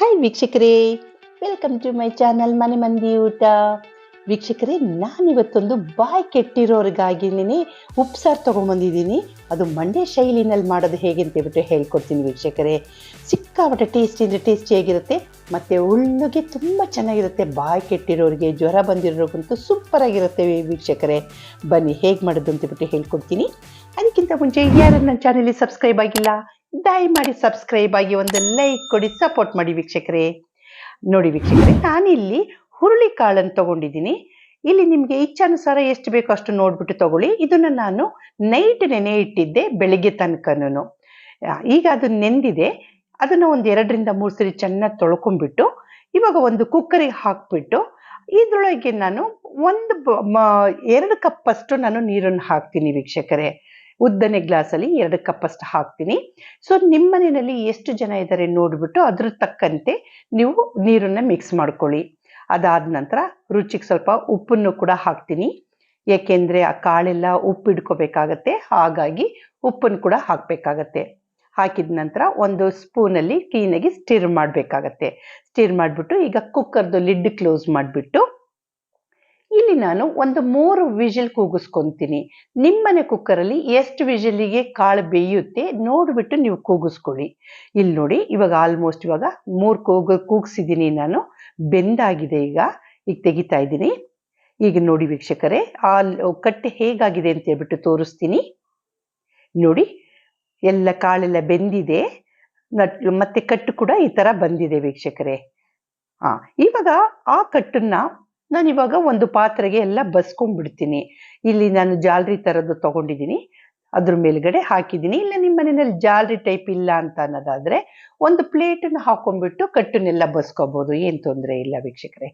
Hi ವೀಕ್ಷಕರೇ. Welcome to my channel ಮನೆ ಮಂದಿ ಊಟ. ವೀಕ್ಷಕರೇ ನಾನಿವತ್ತೊಂದು ಬಾಯ್ ಕೆಟ್ಟಿರೋರಿಗಾಗಿನೇ ಉಪ್ಸಾರು ತೊಗೊಂಬಂದಿದ್ದೀನಿ ಅದು ಮಂಡ್ಯ ಶೈಲಿನಲ್ಲಿ ಮಾಡೋದು ಹೇಗೆ ಅಂತ ಹೇಳ್ಬಿಟ್ಟು ಹೇಳ್ಕೊಡ್ತೀನಿ ವೀಕ್ಷಕರೇ. ಸಿಕ್ಕಾಪಟ್ಟೆ ಟೇಸ್ಟಿ ಅಂದರೆ ಟೇಸ್ಟಿಯಾಗಿರುತ್ತೆ ಮತ್ತು ಉಳ್ಳುಗೆ ತುಂಬ ಚೆನ್ನಾಗಿರುತ್ತೆ. ಬಾಯಿ ಕೆಟ್ಟಿರೋರಿಗೆ ಜ್ವರ ಬಂದಿರೋರಿಗಂತೂ ಸೂಪರಾಗಿರುತ್ತೆ ವೀಕ್ಷಕರೇ. ಬನ್ನಿ, ಹೇಗೆ ಮಾಡೋದು ಅಂತ ಹೇಳ್ಬಿಟ್ಟು ಹೇಳ್ಕೊಡ್ತೀನಿ. ಅದಕ್ಕಿಂತ ಮುಂಚೆ ಯಾರು ನನ್ನ ಚಾನಲಿಗೆ ಸಬ್ಸ್ಕ್ರೈಬ್ ಆಗಿಲ್ಲ ದಯಮಾಡಿ ಸಬ್ಸ್ಕ್ರೈಬ್ ಆಗಿ ಒಂದು ಲೈಕ್ ಕೊಡಿ, ಸಪೋರ್ಟ್ ಮಾಡಿ ವೀಕ್ಷಕರೇ. ನೋಡಿ ವೀಕ್ಷಕರೇ, ನಾನಿಲ್ಲಿ ಹುರುಳಿ ಕಾಳನ್ನು ತಗೊಂಡಿದ್ದೀನಿ. ಇಲ್ಲಿ ನಿಮಗೆ ಇಚ್ಛಾನುಸಾರ ಎಷ್ಟು ಬೇಕೋ ಅಷ್ಟು ನೋಡ್ಬಿಟ್ಟು ತಗೊಳ್ಳಿ. ಇದನ್ನು ನಾನು ನೈಟ್ ನೆನೆ ಇಟ್ಟಿದ್ದೆ, ಬೆಳಿಗ್ಗೆ ತನಕನೂ ಈಗ ಅದು ನೆಂದಿದೆ. ಅದನ್ನು ಒಂದು ಎರಡರಿಂದ ಮೂರು ಸರಿ ಚೆನ್ನಾಗಿ ತೊಳ್ಕೊಂಡ್ಬಿಟ್ಟು, ಇವಾಗ ಒಂದು ಕುಕ್ಕರಿಗೆ ಹಾಕ್ಬಿಟ್ಟು, ಇದ್ರೊಳಗೆ ನಾನು ಒಂದು ಎರಡು ಕಪ್ಪಷ್ಟು ನಾನು ನೀರನ್ನು ಹಾಕ್ತೀನಿ ವೀಕ್ಷಕರೇ. ಉದ್ದನೆ ಗ್ಲಾಸಲ್ಲಿ ಎರಡು ಕಪ್ಪಷ್ಟು ಹಾಕ್ತೀನಿ. ಸೊ ನಿಮ್ಮ ಮನೆಯಲ್ಲಿ ಎಷ್ಟು ಜನ ಇದ್ದಾರೆ ನೋಡಿಬಿಟ್ಟು ಅದ್ರ ತಕ್ಕಂತೆ ನೀವು ನೀರನ್ನು ಮಿಕ್ಸ್ ಮಾಡ್ಕೊಳ್ಳಿ. ಅದಾದ ನಂತರ ರುಚಿಗೆ ಸ್ವಲ್ಪ ಉಪ್ಪನ್ನು ಕೂಡ ಹಾಕ್ತೀನಿ. ಏಕೆಂದರೆ ಆ ಕಾಳೆಲ್ಲ ಉಪ್ಪು ಹಿಡ್ಕೋಬೇಕಾಗತ್ತೆ. ಹಾಗಾಗಿ ಉಪ್ಪನ್ನು ಕೂಡ ಹಾಕಬೇಕಾಗತ್ತೆ. ಹಾಕಿದ ನಂತರ ಒಂದು ಸ್ಪೂನಲ್ಲಿ ಕ್ಲೀನಾಗಿ ಸ್ಟಿರ್ ಮಾಡಬೇಕಾಗತ್ತೆ. ಸ್ಟಿರ್ ಮಾಡಿಬಿಟ್ಟು ಈಗ ಕುಕ್ಕರ್ದು ಲಿಡ್ ಕ್ಲೋಸ್ ಮಾಡಿಬಿಟ್ಟು ಇಲ್ಲಿ ನಾನು ಒಂದು ಮೂರು ವಿಜಿಲ್ ಕೂಗಿಸ್ಕೊಂತೀನಿ. ನಿಮ್ಮನೆ ಕುಕ್ಕರಲ್ಲಿ ಎಷ್ಟು ವಿಜಿಲಿಗೆ ಕಾಳು ಬೇಯುತ್ತೆ ನೋಡಿಬಿಟ್ಟು ನೀವು ಕೂಗಿಸ್ಕೊಳ್ಳಿ. ಇಲ್ಲಿ ನೋಡಿ, ಇವಾಗ ಆಲ್ಮೋಸ್ಟ್ ಇವಾಗ ಮೂರು ಕೂಗ, ಕೂಗಿಸಿದ್ದೀನಿ ನಾನು. ಬೆಂದಾಗಿದೆ ಈಗ. ಈಗ ತೆಗಿತಾ ಇದ್ದೀನಿ. ಈಗ ನೋಡಿ ವೀಕ್ಷಕರೇ, ಆ ಲ್- ಕಟ್ಟೆ ಹೇಗಾಗಿದೆ ಅಂತ ಹೇಳ್ಬಿಟ್ಟು ತೋರಿಸ್ತೀನಿ. ನೋಡಿ, ಎಲ್ಲ ಕಾಳೆಲ್ಲ ಬೆಂದಿದೆ. ಮತ್ತೆ ಕಟ್ಟು ಕೂಡ ಈ ಥರ ಬಂದಿದೆ ವೀಕ್ಷಕರೇ. ಹಾ ಇವಾಗ ಆ ಕಟ್ಟನ್ನ ನಾನು ಇವಾಗ ಒಂದು ಪಾತ್ರೆಗೆ ಎಲ್ಲ ಬಸ್ಕೊಂಡ್ಬಿಡ್ತೀನಿ. ಇಲ್ಲಿ ನಾನು ಜಾಲರಿ ಥರದ್ದು ತಗೊಂಡಿದ್ದೀನಿ. ಅದ್ರ ಮೇಲ್ಗಡೆ ಹಾಕಿದ್ದೀನಿ. ಇಲ್ಲ ನಿಮ್ಮ ಮನೆಯಲ್ಲಿ ಜಾಲರಿ ಟೈಪ್ ಇಲ್ಲ ಅಂತ ಅನ್ನೋದಾದರೆ ಒಂದು ಪ್ಲೇಟನ್ನು ಹಾಕೊಂಡ್ಬಿಟ್ಟು ಕಟ್ಟನ್ನೆಲ್ಲ ಬಸ್ಕೋಬೋದು. ಏನು ತೊಂದರೆ ಇಲ್ಲ ವೀಕ್ಷಕರೇ.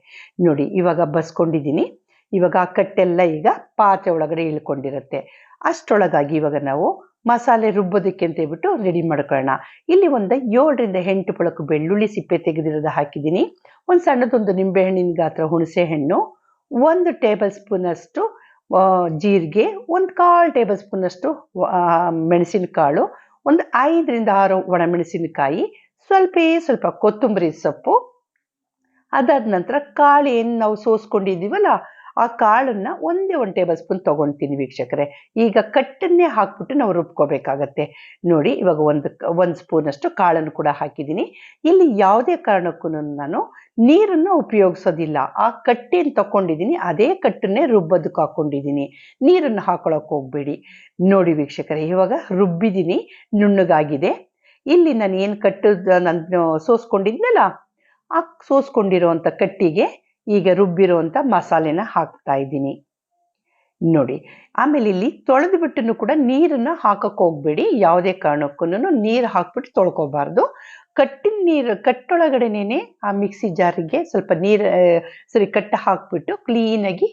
ನೋಡಿ, ಇವಾಗ ಬಸ್ಕೊಂಡಿದ್ದೀನಿ. ಇವಾಗ ಆ ಕಟ್ಟೆಲ್ಲ ಈಗ ಪಾತ್ರೆ ಒಳಗಡೆ ಇಳ್ಕೊಂಡಿರುತ್ತೆ. ಅಷ್ಟರೊಳಗಾಗಿ ಇವಾಗ ನಾವು ಮಸಾಲೆ ರುಬ್ಬೋದಕ್ಕೆ ಅಂತ ಹೇಳ್ಬಿಟ್ಟು ರೆಡಿ ಮಾಡ್ಕೊಳ್ಳೋಣ. ಇಲ್ಲಿ ಒಂದು ಏಳರಿಂದ ಎಂಟು ಪೊಳಕು ಬೆಳ್ಳುಳ್ಳಿ ಸಿಪ್ಪೆ ತೆಗೆದಿರೋದು ಹಾಕಿದ್ದೀನಿ. ಒಂದು ಸಣ್ಣದೊಂದು ನಿಂಬೆಹಣ್ಣಿನ ಗಾತ್ರ ಹುಣಸೆ ಹಣ್ಣು ಒಂದು ಟೇಬಲ್ ಸ್ಪೂನಷ್ಟು ಜೀರಿಗೆ, ಒಂದು ಕಾಲು ಟೇಬಲ್ ಸ್ಪೂನಷ್ಟು ಮೆಣಸಿನಕಾಳು, ಒಂದು ಐದರಿಂದ ಆರು ಒಣಮೆಣಸಿನಕಾಯಿ, ಸ್ವಲ್ಪ ಸ್ವಲ್ಪ ಕೊತ್ತಂಬರಿ ಸೊಪ್ಪು, ಅದಾದ ನಂತರ ಕಾಳು ಏನು ನಾವು ಸೋಸ್ಕೊಂಡಿದ್ದೀವಲ್ಲ ಆ ಕಾಳನ್ನ ಒಂದೇ ಒಂದು ಟೇಬಲ್ ಸ್ಪೂನ್ ತೊಗೊಳ್ತೀನಿ ವೀಕ್ಷಕರೇ. ಈಗ ಕಟ್ಟನ್ನೇ ಹಾಕ್ಬಿಟ್ಟು ನಾವು ರುಬ್ಕೋಬೇಕಾಗತ್ತೆ. ನೋಡಿ, ಇವಾಗ ಒಂದು ಒಂದು ಸ್ಪೂನಷ್ಟು ಕಾಳನ್ನು ಕೂಡ ಹಾಕಿದ್ದೀನಿ. ಇಲ್ಲಿ ಯಾವುದೇ ಕಾರಣಕ್ಕೂ ನಾನು ನೀರನ್ನು ಉಪಯೋಗಿಸೋದಿಲ್ಲ. ಆ ಕಟ್ಟೇನು ತಗೊಂಡಿದ್ದೀನಿ, ಅದೇ ಕಟ್ಟನ್ನೇ ರುಬ್ಬೋದಕ್ಕೆ ಹಾಕೊಂಡಿದ್ದೀನಿ. ನೀರನ್ನು ಹಾಕೊಳಕ್ಕೆ ಹೋಗಬೇಡಿ. ನೋಡಿ ವೀಕ್ಷಕರೇ, ಇವಾಗ ರುಬ್ಬಿದ್ದೀನಿ, ನುಣ್ಣಗಾಗಿದೆ. ಇಲ್ಲಿ ನಾನು ಏನು ಕಟ್ಟು ನಾನು ಸೋಸ್ಕೊಂಡಿದ್ನಲ್ಲ, ಆ ಸೋಸ್ಕೊಂಡಿರೋವಂಥ ಕಟ್ಟಿಗೆ ಈಗ ರುಬ್ಬಿರುವಂಥ ಮಸಾಲೆನ ಹಾಕ್ತಾ ಇದ್ದೀನಿ. ನೋಡಿ, ಆಮೇಲೆ ಇಲ್ಲಿ ತೊಳೆದು ಬಿಟ್ಟು ಕೂಡ ನೀರನ್ನು ಹಾಕಕ್ಕೆ ಹೋಗ್ಬೇಡಿ. ಯಾವುದೇ ಕಾರಣಕ್ಕೂ ನೀರು ಹಾಕ್ಬಿಟ್ಟು ತೊಳ್ಕೊಬಾರ್ದು. ಕಟ್ಟಿನ ನೀರು ಕಟ್ಟೊಳಗಡೆನೇ ಆ ಮಿಕ್ಸಿ ಜಾರಿಗೆ ಸ್ವಲ್ಪ ನೀರು ಸರಿ ಕಟ್ಟ ಹಾಕ್ಬಿಟ್ಟು ಕ್ಲೀನಾಗಿ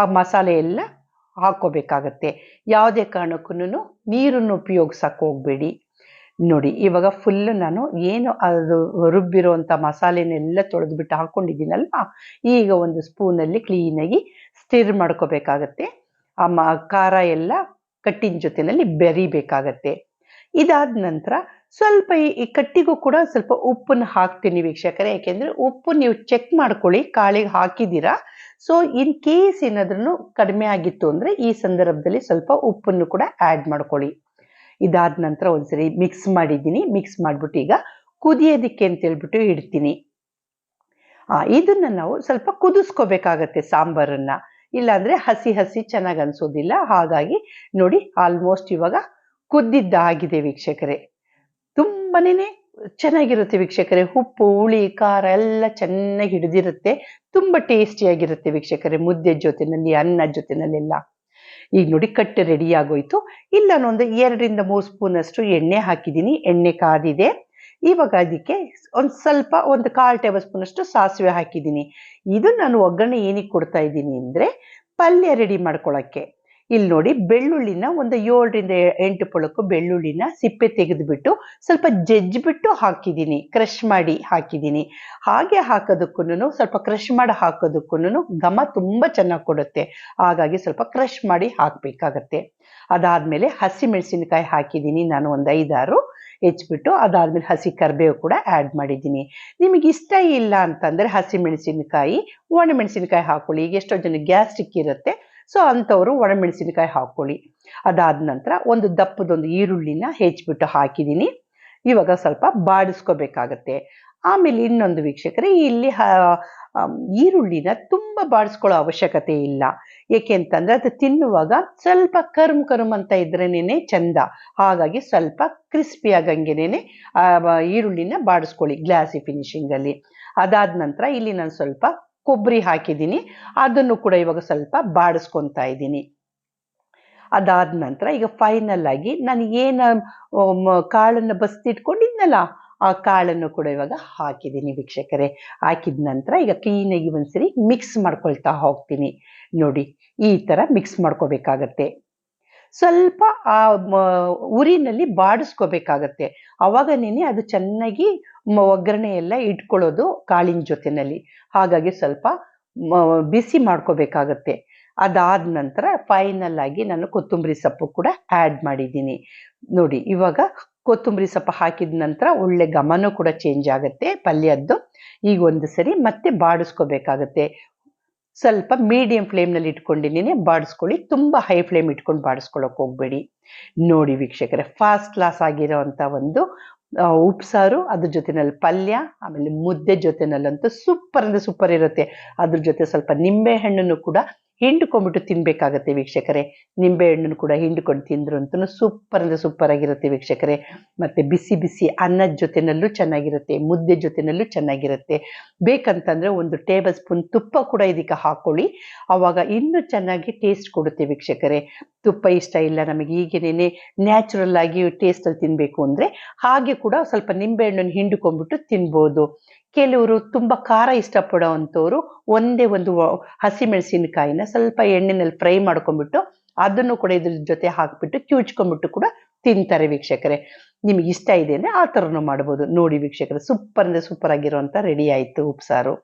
ಆ ಮಸಾಲೆ ಎಲ್ಲ ಹಾಕೋಬೇಕಾಗತ್ತೆ ಯಾವುದೇ ಕಾರಣಕ್ಕೂ ನೀರನ್ನು ಉಪಯೋಗಿಸಕ್ಕೆ ಹೋಗ್ಬೇಡಿ. ನೋಡಿ, ಇವಾಗ ಫುಲ್ಲು ನಾನು ಏನು ಅದು ರುಬ್ಬಿರೋಂಥ ಮಸಾಲೆನೆಲ್ಲ ತೊಳೆದ್ಬಿಟ್ಟು ಹಾಕ್ಕೊಂಡಿದ್ದೀನಲ್ವ ಈಗ ಒಂದು ಸ್ಪೂನಲ್ಲಿ ಕ್ಲೀನಾಗಿ ಸ್ಟಿರ್ ಮಾಡ್ಕೋಬೇಕಾಗತ್ತೆ. ಆ ಮ, ಖಾರ ಎಲ್ಲ ಕಟ್ಟಿನ ಜೊತೆಯಲ್ಲಿ ಬೆರಿಬೇಕಾಗತ್ತೆ. ಇದಾದ ನಂತರ ಸ್ವಲ್ಪ ಈ ಈ ಕಟ್ಟಿಗೂ ಕೂಡ ಸ್ವಲ್ಪ ಉಪ್ಪನ್ನು ಹಾಕ್ತೀನಿ ವೀಕ್ಷಕರೇ. ಯಾಕೆಂದರೆ ಉಪ್ಪು ನೀವು ಚೆಕ್ ಮಾಡ್ಕೊಳ್ಳಿ, ಕಾಳಿಗೆ ಹಾಕಿದ್ದೀರಾ? ಸೊ ಇನ್ ಕೇಸ್ ಏನಾದ್ರೂ ಕಡಿಮೆ ಆಗಿತ್ತು ಅಂದ್ರೆ ಈ ಸಂದರ್ಭದಲ್ಲಿ ಸ್ವಲ್ಪ ಉಪ್ಪನ್ನು ಕೂಡ ಆ್ಯಡ್ ಮಾಡ್ಕೊಳ್ಳಿ. ಇದಾದ ನಂತರ ಒಂದ್ಸರಿ ಮಿಕ್ಸ್ ಮಾಡಿದ್ದೀನಿ. ಮಿಕ್ಸ್ ಮಾಡಿಬಿಟ್ಟು ಈಗ ಕುದಿಯೋದಿಕ್ಕೆ ಅಂತ ಹೇಳ್ಬಿಟ್ಟು ಇಡ್ತೀನಿ. ಇದನ್ನ ನಾವು ಸ್ವಲ್ಪ ಕುದಿಸ್ಕೋಬೇಕಾಗತ್ತೆ ಸಾಂಬಾರನ್ನು. ಇಲ್ಲಾಂದ್ರೆ ಹಸಿ ಹಸಿ ಚೆನ್ನಾಗಿ ಅನ್ಸೋದಿಲ್ಲ. ಹಾಗಾಗಿ ನೋಡಿ ಆಲ್ಮೋಸ್ಟ್ ಇವಾಗ ಕುದ್ದಿದ್ದಾಗಿದೆ ವೀಕ್ಷಕರೇ. ತುಂಬನೇ ಚೆನ್ನಾಗಿರುತ್ತೆ ವೀಕ್ಷಕರೇ. ಉಪ್ಪು, ಹುಳಿ, ಖಾರ ಎಲ್ಲ ಚೆನ್ನಾಗಿ ಹಿಡಿದಿರುತ್ತೆ. ತುಂಬ ಟೇಸ್ಟಿಯಾಗಿರುತ್ತೆ ವೀಕ್ಷಕರೇ. ಮುದ್ದೆ ಜೊತೆನಲ್ಲಿ, ಅನ್ನ ಜೊತೆನಲ್ಲೆಲ್ಲ. ಈಗ ನೋಡಿ ಕಟ್ಟು ರೆಡಿ ಆಗೋಯ್ತು. ಇಲ್ಲ ನಾನೊಂದು ಎರಡರಿಂದ ಮೂರು ಸ್ಪೂನ್ ಅಷ್ಟು ಎಣ್ಣೆ ಹಾಕಿದ್ದೀನಿ. ಎಣ್ಣೆ ಕಾದಿದೆ. ಇವಾಗ ಅದಕ್ಕೆ ಒಂದು ಸ್ವಲ್ಪ ಒಂದು ಕಾಲು ಟೇಬಲ್ ಸ್ಪೂನ್ ಅಷ್ಟು ಸಾಸಿವೆ ಹಾಕಿದ್ದೀನಿ. ಇದು ನಾನು ಒಗ್ಗರಣೆ ಏನಕ್ಕೆ ಕೊಡ್ತಾ ಇದ್ದೀನಿ ಅಂದರೆ ಪಲ್ಯ ರೆಡಿ ಮಾಡ್ಕೊಳ್ಳೋಕ್ಕೆ ಇಲ್ಲಿ ನೋಡಿ ಬೆಳ್ಳುಳ್ಳಿನ ಒಂದು ಏಳರಿಂದ ಎಂಟು ಪೊಳಕು ಬೆಳ್ಳುಳ್ಳಿನ ಸಿಪ್ಪೆ ತೆಗೆದುಬಿಟ್ಟು ಸ್ವಲ್ಪ ಜಜ್ಜಿಬಿಟ್ಟು ಹಾಕಿದ್ದೀನಿ ಕ್ರಷ್ ಮಾಡಿ ಹಾಕಿದ್ದೀನಿ. ಹಾಗೆ ಹಾಕೋದಕ್ಕೂ ಸ್ವಲ್ಪ ಕ್ರಷ್ ಮಾಡಿ ಹಾಕೋದಕ್ಕೂ ಘಮ ತುಂಬ ಚೆನ್ನಾಗಿ ಕೊಡುತ್ತೆ. ಹಾಗಾಗಿ ಸ್ವಲ್ಪ ಕ್ರಷ್ ಮಾಡಿ ಹಾಕಬೇಕಾಗತ್ತೆ. ಅದಾದಮೇಲೆ ಹಸಿ ಮೆಣಸಿನಕಾಯಿ ಹಾಕಿದ್ದೀನಿ ನಾನು ಒಂದು ಐದಾರು ಹೆಚ್ಚಿಬಿಟ್ಟು, ಅದಾದಮೇಲೆ ಹಸಿ ಕರಿಬೇವು ಕೂಡ ಆ್ಯಡ್ ಮಾಡಿದ್ದೀನಿ. ನಿಮಗೆ ಇಷ್ಟ ಇಲ್ಲ ಅಂತಂದರೆ ಹಸಿ ಮೆಣಸಿನಕಾಯಿ ಒಣಮೆಣಸಿನಕಾಯಿ ಹಾಕೊಳ್ಳಿ. ಈಗ ಎಷ್ಟೋ ಜನ ಗ್ಯಾಸ್ಟ್ರಿಕ್ ಇರುತ್ತೆ ಸೊ ಅಂಥವರು ಒಣಮೆಣಸಿನಕಾಯಿ ಹಾಕ್ಕೊಳ್ಳಿ. ಅದಾದ ನಂತರ ಒಂದು ದಪ್ಪದೊಂದು ಈರುಳ್ಳಿನ ಹೆಚ್ಚಿಬಿಟ್ಟು ಹಾಕಿದ್ದೀನಿ. ಇವಾಗ ಸ್ವಲ್ಪ ಬಾಡಿಸ್ಕೋಬೇಕಾಗತ್ತೆ. ಆಮೇಲೆ ಇನ್ನೊಂದು ವೀಕ್ಷಕರೇ, ಇಲ್ಲಿ ಈರುಳ್ಳಿನ ತುಂಬ ಬಾಡಿಸ್ಕೊಳ್ಳೋ ಅವಶ್ಯಕತೆ ಇಲ್ಲ. ಏಕೆ ಅಂತಂದ್ರೆ ಅದು ತಿನ್ನುವಾಗ ಸ್ವಲ್ಪ ಕರ್ಮ್ ಕರ್ಮ್ ಅಂತ ಇದ್ರೇನೆ ಚಂದ. ಹಾಗಾಗಿ ಸ್ವಲ್ಪ ಕ್ರಿಸ್ಪಿ ಆಗಂಗೆನೆ ಈರುಳ್ಳಿನ ಬಾಡಿಸ್ಕೊಳ್ಳಿ, ಗ್ಲಾಸಿ ಫಿನಿಶಿಂಗಲ್ಲಿ. ಅದಾದ ನಂತರ ಇಲ್ಲಿ ನಾನು ಸ್ವಲ್ಪ ಕೊಬ್ಬರಿ ಹಾಕಿದ್ದೀನಿ. ಅದನ್ನು ಕೂಡ ಇವಾಗ ಸ್ವಲ್ಪ ಬಾಡಿಸ್ಕೊತಾ ಇದ್ದೀನಿ. ಅದಾದ ನಂತರ ಈಗ ಫೈನಲ್ ಆಗಿ ನಾನು ಏನು ಕಾಳನ್ನು ಬಸ್ತಿಟ್ಕೊಂಡಿದ್ನಲ್ಲ, ಆ ಕಾಳನ್ನು ಕೂಡ ಇವಾಗ ಹಾಕಿದ್ದೀನಿ ವೀಕ್ಷಕರೇ. ಹಾಕಿದ ನಂತರ ಈಗ ಕ್ಲೀನಾಗಿ ಒಂದ್ಸರಿ ಮಿಕ್ಸ್ ಮಾಡ್ಕೊಳ್ತಾ ಹೋಗ್ತೀನಿ. ನೋಡಿ, ಈ ಥರ ಮಿಕ್ಸ್ ಮಾಡ್ಕೋಬೇಕಾಗತ್ತೆ. ಸ್ವಲ್ಪ ಆ ಉರಿನಲ್ಲಿ ಬಾಡಿಸ್ಕೋಬೇಕಾಗತ್ತೆ. ನೆನೆ ಅದು ಚೆನ್ನಾಗಿ ಒಗ್ಗರಣೆ ಎಲ್ಲ ಇಟ್ಕೊಳ್ಳೋದು ಕಾಳಿನ ಜೊತೆನಲ್ಲಿ. ಹಾಗಾಗಿ ಸ್ವಲ್ಪ ಬಿಸಿ ಮಾಡ್ಕೋಬೇಕಾಗತ್ತೆ. ಅದಾದ ನಂತರ ಫೈನಲ್ ಆಗಿ ನಾನು ಕೊತ್ತಂಬರಿ ಸೊಪ್ಪು ಕೂಡ ಆ್ಯಡ್ ಮಾಡಿದ್ದೀನಿ. ನೋಡಿ, ಇವಾಗ ಕೊತ್ತಂಬರಿ ಸೊಪ್ಪು ಹಾಕಿದ ನಂತರ ಒಳ್ಳೆ ಘಮನೂ ಕೂಡ ಚೇಂಜ್ ಆಗುತ್ತೆ ಪಲ್ಯದ್ದು. ಈಗ ಒಂದು ಸರಿ ಮತ್ತೆ ಬಾಡಿಸ್ಕೋಬೇಕಾಗತ್ತೆ. ಸ್ವಲ್ಪ ಮೀಡಿಯಂ ಫ್ಲೇಮ್ನಲ್ಲಿ ಇಟ್ಕೊಂಡಿದ್ದೀನಿ. ಬಾಡಿಸ್ಕೊಳ್ಳಿ. ತುಂಬ ಹೈ ಫ್ಲೇಮ್ ಇಟ್ಕೊಂಡು ಬಾಡಿಸ್ಕೊಳ್ಳೋಕೆ ಹೋಗ್ಬೇಡಿ. ನೋಡಿ ವೀಕ್ಷಕರೇ ಫಾಸ್ಟ್ ಕ್ಲಾಸ್ ಆಗಿರೋ ಅಂಥ ಒಂದು ಉಪ್ಸಾರು, ಅದ್ರ ಜೊತೆನಲ್ಲಿ ಪಲ್ಯ, ಆಮೇಲೆ ಮುದ್ದೆ ಜೊತೆನಲ್ಲಂತೂ ಸೂಪರ್ ಅಂದರೆ ಸೂಪರ್ ಇರುತ್ತೆ. ಅದ್ರ ಜೊತೆ ಸ್ವಲ್ಪ ನಿಂಬೆ ಹಣ್ಣನ್ನು ಕೂಡ ಹಿಂಡ್ಕೊಂಡ್ಬಿಟ್ಟು ತಿನ್ಬೇಕಾಗತ್ತೆ ವೀಕ್ಷಕರೇ. ನಿಂಬೆ ಹಣ್ಣನ್ನು ಕೂಡ ಹಿಂಡ್ಕೊಂಡು ತಿಂದ್ರು ಅಂತೂ ಸೂಪರ್ ಅಂದರೆ ಸೂಪರ್ ಆಗಿರುತ್ತೆ ವೀಕ್ಷಕರೇ. ಮತ್ತು ಬಿಸಿ ಬಿಸಿ ಅನ್ನದ ಜೊತೆನಲ್ಲೂ ಚೆನ್ನಾಗಿರುತ್ತೆ, ಮುದ್ದೆ ಜೊತೆನಲ್ಲೂ ಚೆನ್ನಾಗಿರುತ್ತೆ. ಬೇಕಂತಂದರೆ ಒಂದು ಟೇಬಲ್ ಸ್ಪೂನ್ ತುಪ್ಪ ಕೂಡ ಇದಕ್ಕೆ ಹಾಕ್ಕೊಳ್ಳಿ ಆವಾಗ ಇನ್ನೂ ಚೆನ್ನಾಗಿ ಟೇಸ್ಟ್ ಕೊಡುತ್ತೆ ವೀಕ್ಷಕರೇ. ತುಪ್ಪ ಇಷ್ಟ ಇಲ್ಲ ನಮಗೆ ಈಗಿನೇ ನ್ಯಾಚುರಲ್ ಆಗಿ ಟೇಸ್ಟಲ್ಲಿ ತಿನ್ನಬೇಕು ಅಂದರೆ ಹಾಗೆ ಕೂಡ ಸ್ವಲ್ಪ ನಿಂಬೆಹಣ್ಣನ್ನು ಹಿಂಡ್ಕೊಂಡ್ಬಿಟ್ಟು ತಿನ್ಬೋದು. ಕೆಲವರು ತುಂಬ ಖಾರ ಇಷ್ಟಪಡೋವಂಥವ್ರು ಒಂದೇ ಒಂದು ಹಸಿಮೆಣಸಿನಕಾಯಿನ ಸ್ವಲ್ಪ ಎಣ್ಣೆನಲ್ಲಿ ಫ್ರೈ ಮಾಡ್ಕೊಂಡ್ಬಿಟ್ಟು ಅದನ್ನು ಕೂಡ ಇದ್ರ ಜೊತೆ ಹಾಕ್ಬಿಟ್ಟು ಕ್ಯೂಚ್ಕೊಂಡ್ಬಿಟ್ಟು ಕೂಡ ತಿಂತಾರೆ ವೀಕ್ಷಕರೇ. ನಿಮಗೆ ಇಷ್ಟ ಇದೆ ಅಂದರೆ ಆ ಥರನೂ ಮಾಡ್ಬೋದು. ನೋಡಿ ವೀಕ್ಷಕರೇ ಸೂಪರ್ ಅಂದರೆ ಸೂಪರ್ ಆಗಿರುವಂಥ ರೆಡಿ ಆಯಿತು ಉಪ್ಸಾರು.